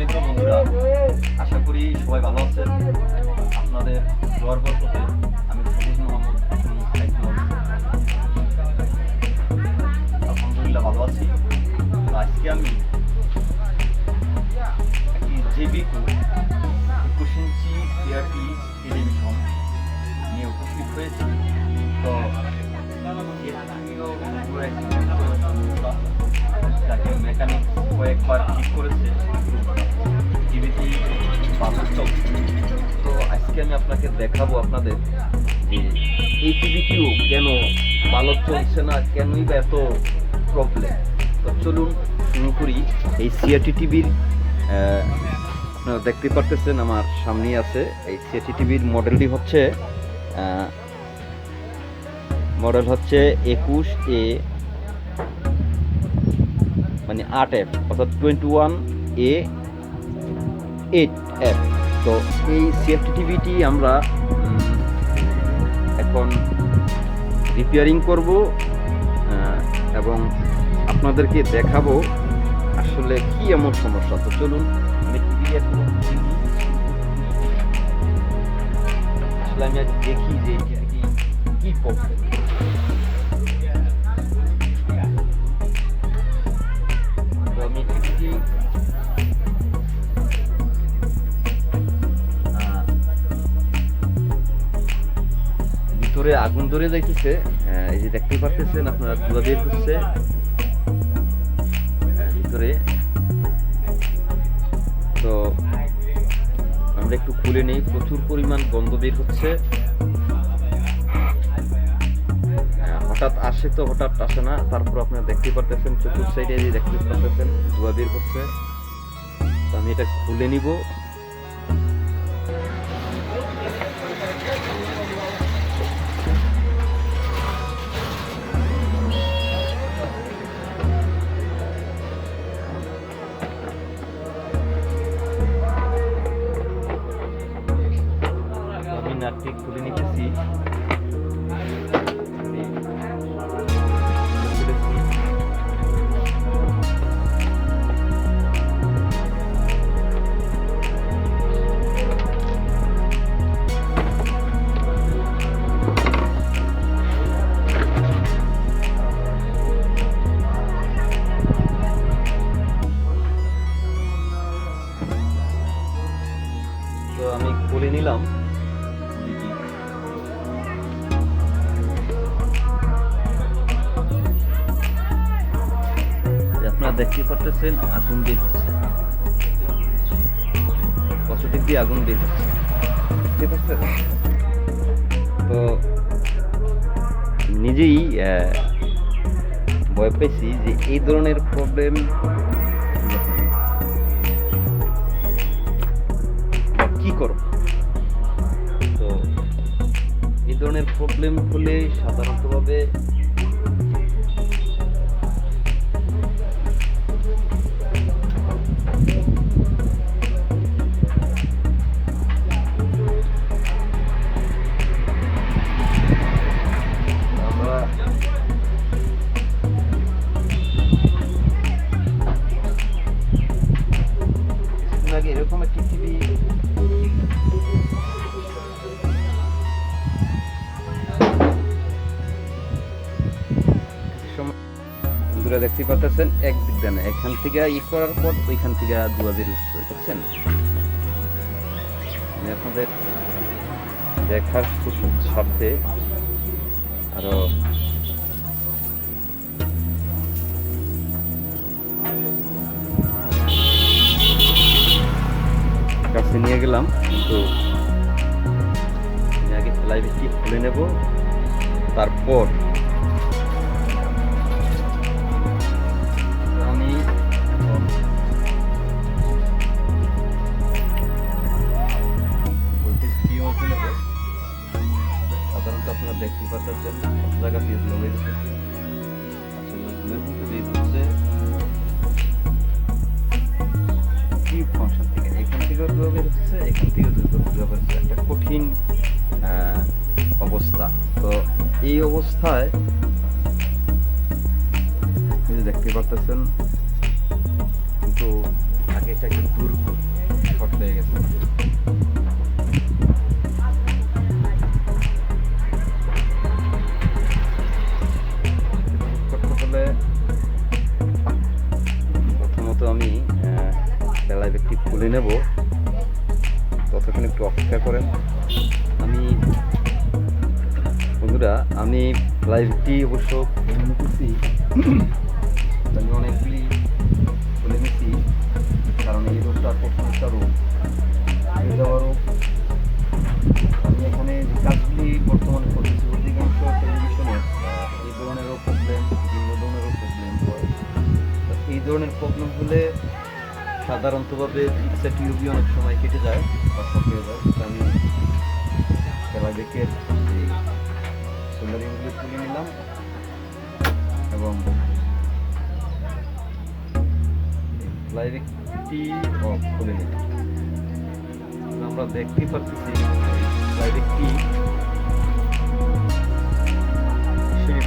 আলাইকুম বন্ধুরা, আশা করি সবাই ভালো আছেন। আপনাদের দোয়ার বরকতে আমি সবুজ মোহাম্মদ আলহামদুলিল্লাহ ভালো আছি। আজকে আমি একটি একুশ ইঞ্চি টিআরটি টেলিভিশন নিয়ে উপস্থিত হয়েছি। তো যাকে মেকানিক কয়েকবার ঠিক করেছে। টিভিটি চলছে তো? আজকে আমি আপনাকে দেখাবো আপনাদের যে এই টিভিটিও কেন ভালো চলছে না, কেনই বা এত প্রবলেম তো চলুন শুরু করি। এই সিআরটি টিভির আপনারা দেখতে পারতেছেন আমার সামনেই আছে। এই সিআরটি টিভির মডেলটি হচ্ছে মডেল হচ্ছে একুশ এ মানে আট এফ অর্থাৎ twenty one A eight F তো এই সিএফটি টিভিটি আমরা এখন রিপেয়ারিং করব এবং আপনাদেরকে দেখাবো আসলে কি এমন সমস্যা। তো চলুন আসলে আমি দেখি যে কি কি ধরে যাইতেছে এই যে দেখতেই পারতেছেন আপনারা ধুলা বের হচ্ছে। ভিতরে। তো আমরা একটু খুলে নেই, প্রচুর পরিমাণ গন্ধ বের হচ্ছে। হঠাৎ আসে তো, হঠাৎ আসে না। তারপর আপনারা দেখতে পারতেছেন চতুর্থ সাইডে দেখতে পারতেছেন ধোয়া বের হচ্ছে। তো আমি এটা খুলে নিব। দেখতে পারতেছেন আগুন হচ্ছে কত দিক দিয়ে আগুন দেখতে পাচ্ছেন তো নিজেই ভয় পেয়েছি যে এই ধরনের প্রবলেম কি করব? তো এই ধরনের প্রবলেম হলে সাধারণতভাবে এরকম একটি টিভি বন্ধুরা দেখতে পাচ্ছেন এক দিক দিয়ে না এখান থেকে ই করার পর ওইখান থেকে দুয়া বের উঠছে দেখছেন আপনাদের দেখার স্বার্থে আরও কাছে নিয়ে গেলাম। তো আমি আগে বেশি খুলে নেব। তারপর খুলে নেব। ততক্ষণ একটু অপেক্ষা করেন। আমি, বন্ধুরা, আমি লাইভটি অবশ্য নিতেছি। আমি অনেকগুলি খুলে নিছি কারণ এই রোগটা প্রথমটা রোগ। যাওয়া রোগ আমি এখানে যে কাজগুলি বর্তমানে করতেছি, অধিকাংশ টেলিভিশনে এই ধরনেরও প্রবলেম বিভিন্ন ধরনেরও প্রবলেম হয়। এই ধরনের প্রবলেম হলে সাধারণতভাবে চিকিৎসা টিউবই অনেক সময় কেটে যায় যায় আমি খেলাবেকের যে সোলারিংগুলো তুলে নিলাম। এবং লাইভেকটি অফ খুলে নিলাম আমরা দেখতেই পাচ্ছি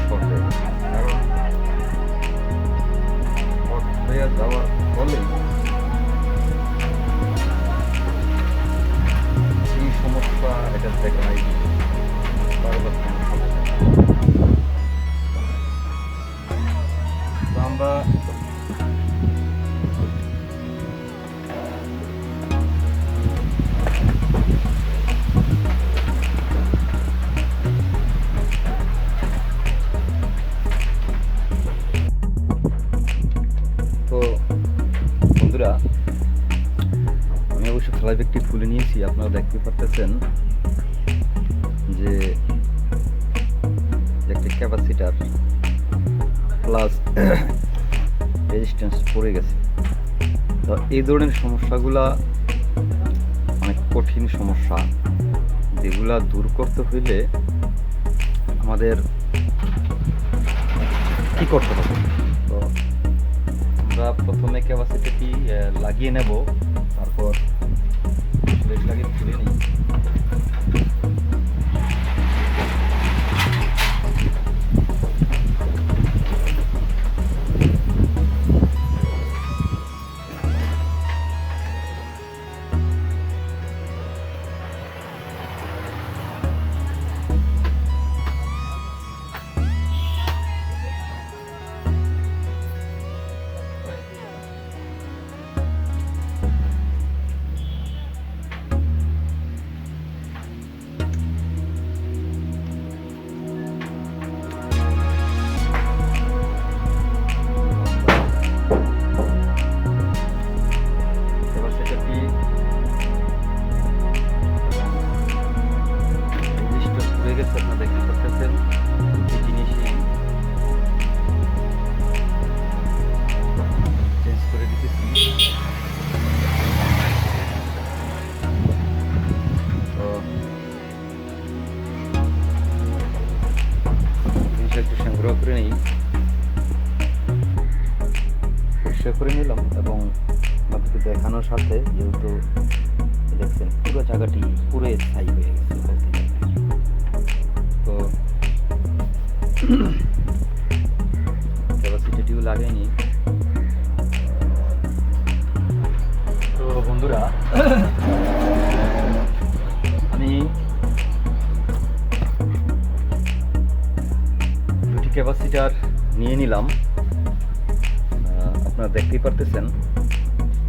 করতে কারণ হয়ে যাওয়ার ফলে সমস্যা এটা দেখা নাই বারবার খেলা ব্যক্তি খুলে নিয়েছি, আপনারা দেখতে পারতেছেন যে একটা ক্যাপাসিটার প্লাস রেজিস্ট্যান্স পড়ে গেছে। তো এই ধরনের সমস্যাগুলা অনেক কঠিন সমস্যা। যেগুলা দূর করতে হইলে আমাদের কি করতে হবে? তো আমরা প্রথমে ক্যাপাসিটিটি লাগিয়ে নেব, তারপর আপনারা দেখতেই পারতেছেন।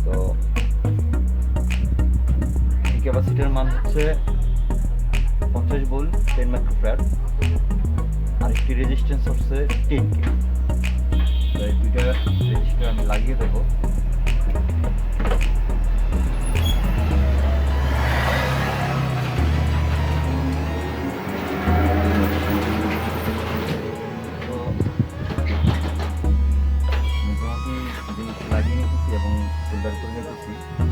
তো ক্যাপাসিটির মান হচ্ছে পঞ্চাশ বোল টেন মাইক্রোফ্যাট আর একটি রেজিস্ট্যান্স হচ্ছে টেন কে তো এই দুইটা রেজিস্টার আমি লাগিয়ে দেবো। সোল্ডার করে নিতেছি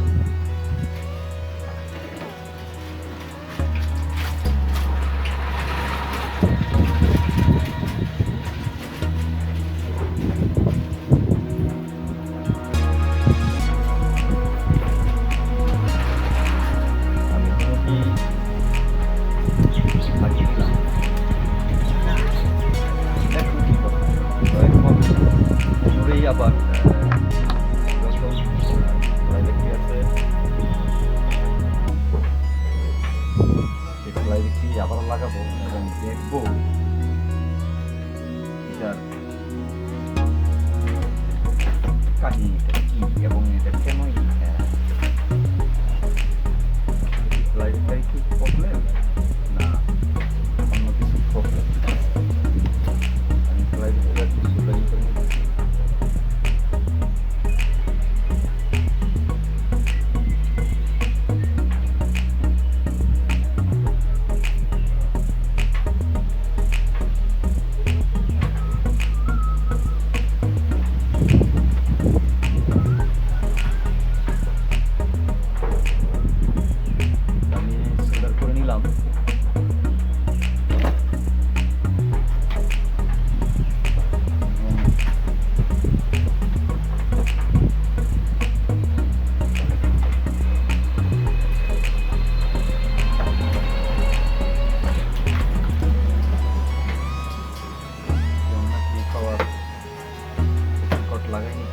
শর্ট লাগাইনি।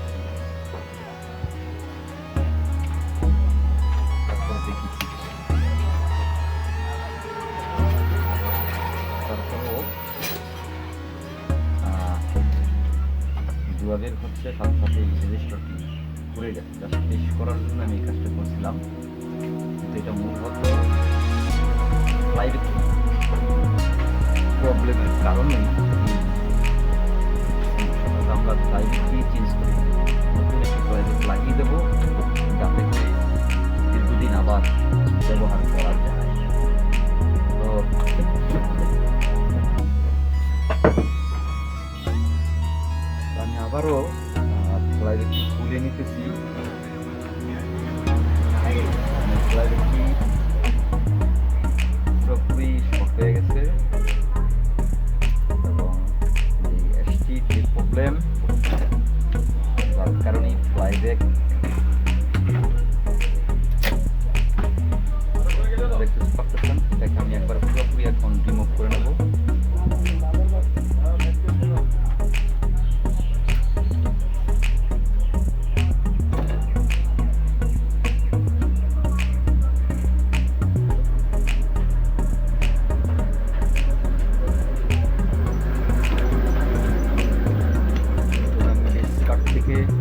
তারপর দেখি তারপর জুয়াদের হচ্ছে সাথে সাথে রেজিস্টারটি করে গেছে। জাস্ট টেস্ট করার জন্য আমি এই কাজটা করছিলাম। কিন্তু এটা মূলত ফ্লাইট প্রবলেমের কারণেই আমরা তাই কি চেঞ্জ করি নতুন একটি দেবো যাতে করে দীর্ঘদিন আবার ব্যবহার করা যায় তো আমি আবারও টয়লেটটি খুলে নিতেছি। টয়লেটটি পুরোপুরি শক্ত হয়ে গেছে them. Got a fly deck. থেকে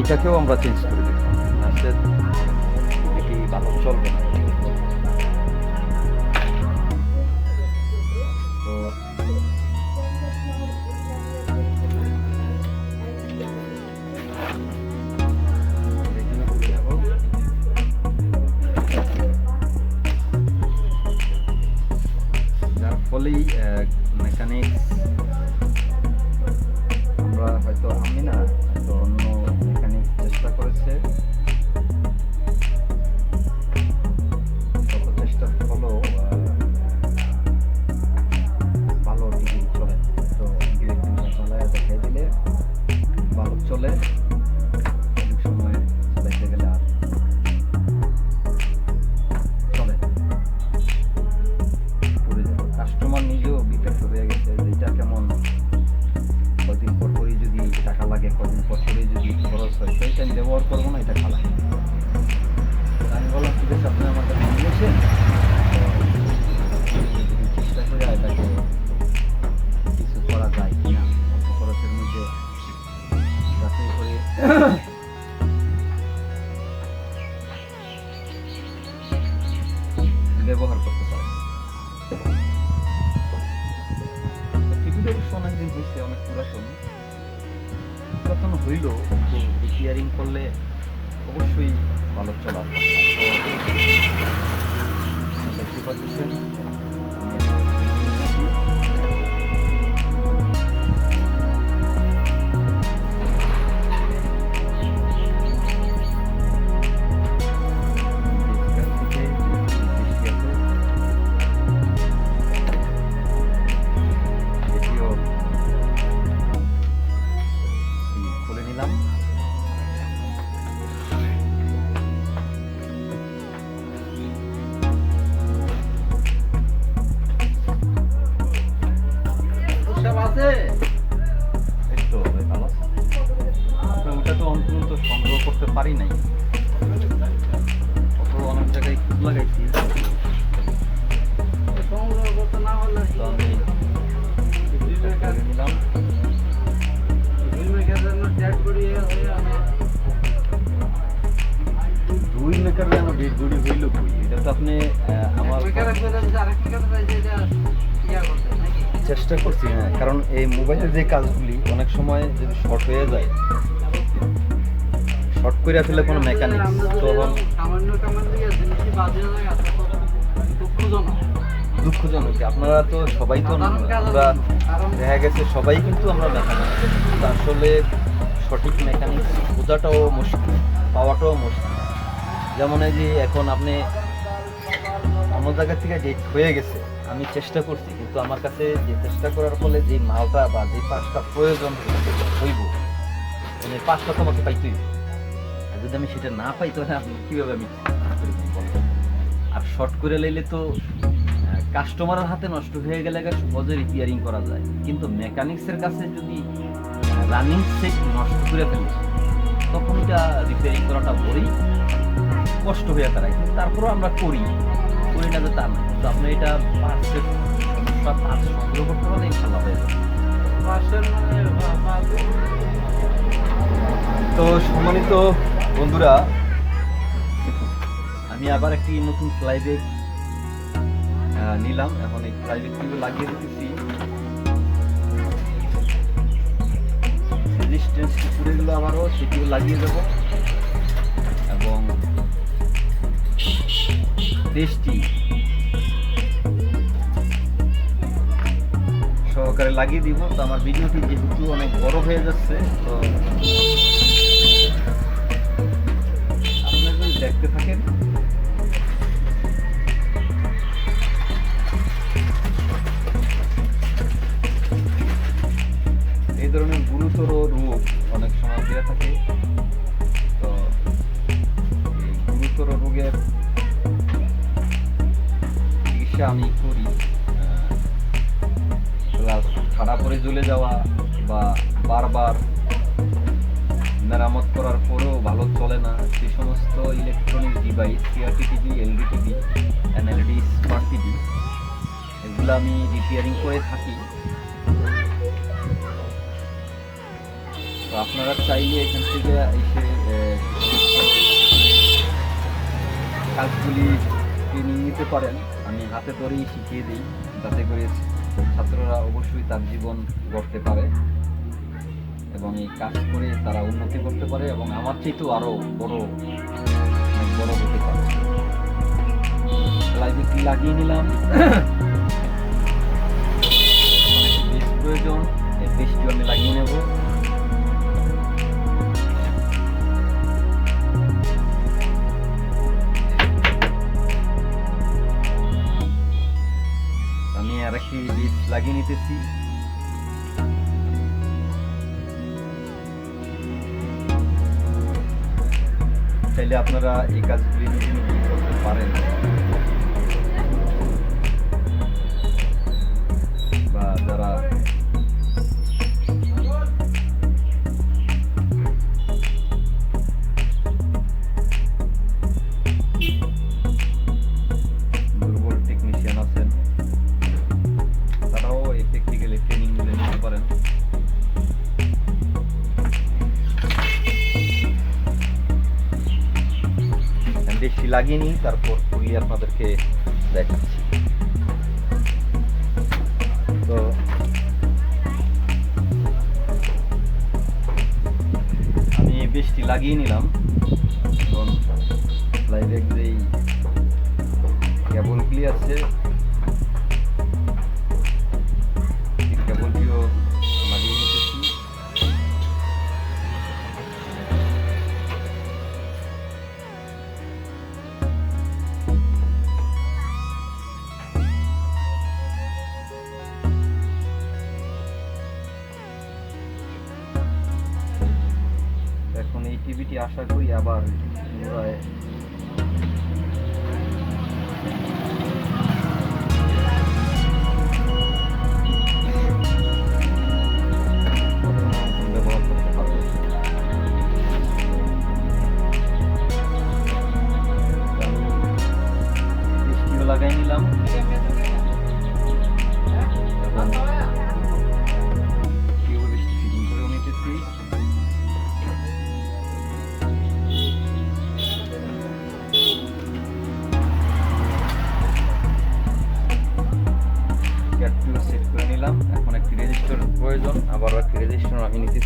এটাকেও আমরা চেঞ্জ করে দেবো নার্সের এটি ভালো চলবে না? হয়েছে অনেক পুরাতন। পুরাতন হইল রিপেয়ারিং করলে অবশ্যই ভালো চলা। দেখতে করে ফেলে কোনো মেকানিক তখন দুঃখজনক আপনারা তো সবাই তো আমরা দেখা গেছে সবাই কিন্তু আমরা মেকানিক আসলে সঠিক মেকানিক বোঝাটাও মুশকিল, পাওয়াটাও মুশকিল। যেমন এই যে এখন আপনি অন্য জায়গা থেকে ডেট হয়ে গেছে, আমি চেষ্টা করছি, কিন্তু আমার কাছে যে চেষ্টা করার ফলে যে মালটা বা যে পাঁচটা প্রয়োজন হইব মানে পাঁচটা তো আমাকে পাইতেই যদি আমি সেটা না পাই তাহলে আপনি কীভাবে আমি আর শর্ট করে লাইলে তো কাস্টমারের হাতে নষ্ট হয়ে গেলে সহজে রিপেয়ারিং করা যায়। কিন্তু মেকানিক্সের কাছে যদি রানিং সেট নষ্ট করে ফেলে তখন এটা রিপেয়ারিং করাটা বড়ই কষ্ট হয়ে দাঁড়ায়। কিন্তু তারপরেও আমরা করি করি না যে তা না কিন্তু আপনি এটা পার্সের সমস্যা পার্স সংগ্রহ করতে পারলে ইনশাল্লাহ হয়ে যাবে। তো সম্মানিত বন্ধুরা, আমি আবার একটি নতুন ফ্লাইব্যাগ নিলাম। এখন এই ফ্লাইব্যাগগুলো লাগিয়ে দিতেছি রেজিস্ট্যান্স কুকুরগুলো আবারও সেটিও লাগিয়ে দেবো। এবং দেশটি সহকারে লাগিয়ে দিব। তো আমার ভিডিওটি যেহেতু অনেক বড় হয়ে যাচ্ছে, তো দেখতে থাকেন যাতে করে ছাত্ররা অবশ্যই তার জীবন গড়তে পারে এবং এই কাজ করে তারা উন্নতি করতে পারে এবং আমার চেয়েতেও আরও বড় বড় হতে পারে। লাইব্রেরি লাগিয়ে নিলাম। বেশ প্রয়োজন, এই বেশটিও আমি লাগিয়ে নেব। আর বীজ লাগিয়ে নিতেছি? চাইলে আপনারা এই কাজগুলি নিজে নিজে করতে পারেন। লাগিয়ে নিই তারপর খুলি আপনাদেরকে দেখাচ্ছি। তো আমি বেশটি লাগিয়ে নিলাম। আশা করি আবার পুনরায়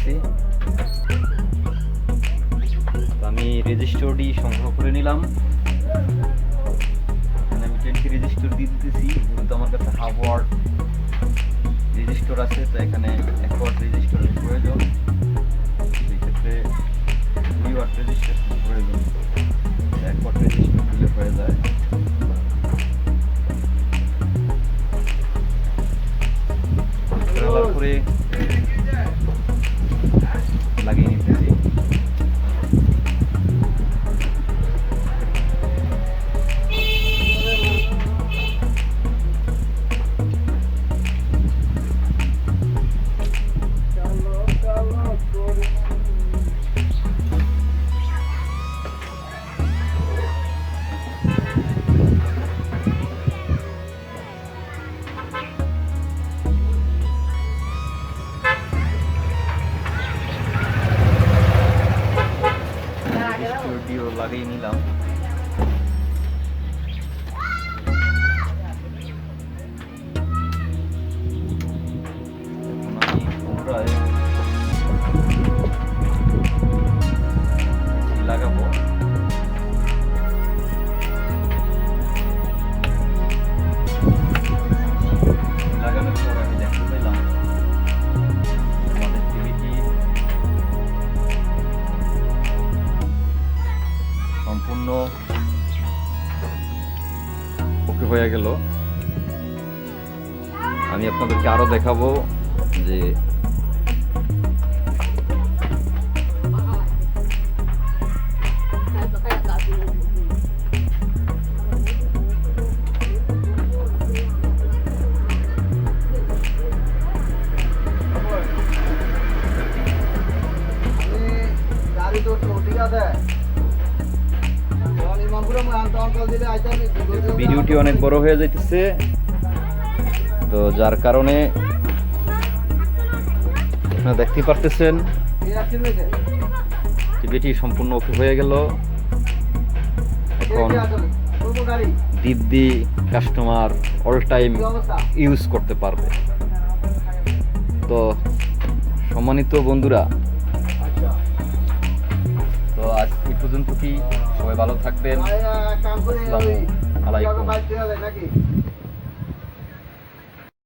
নিতেছি তো আমি রেজিস্টারটি সংগ্রহ করে নিলাম। আমি টেনটি রেজিস্টার দিয়ে দিতেছি, যেহেতু আমার কাছে হাফ ওয়ার্ড রেজিস্টার আছে, তো এখানে এক ওয়ার্ড রেজিস্টারের প্রয়োজন। সেই ক্ষেত্রে দুই ওয়ার্ড রেজিস্টার প্রয়োজন। এক ওয়ার্ড রেজিস্টার দিলে হয়ে যায়। করে দেখাবো। যে ভিডিওটি অনেক বড় হয়ে যাইতেছে। তো যার কারণে আপনারা দেখতে পারতেছেন, টিভিটি সম্পূর্ণ ওকে হয়ে গেল। এখন দিব্যি কাস্টমার অল টাইম ইউজ করতে পারবে। তো সম্মানিত বন্ধুরা, তো আজ এই পর্যন্ত কি? সবাই ভালো থাকবেন। আলাইকুম।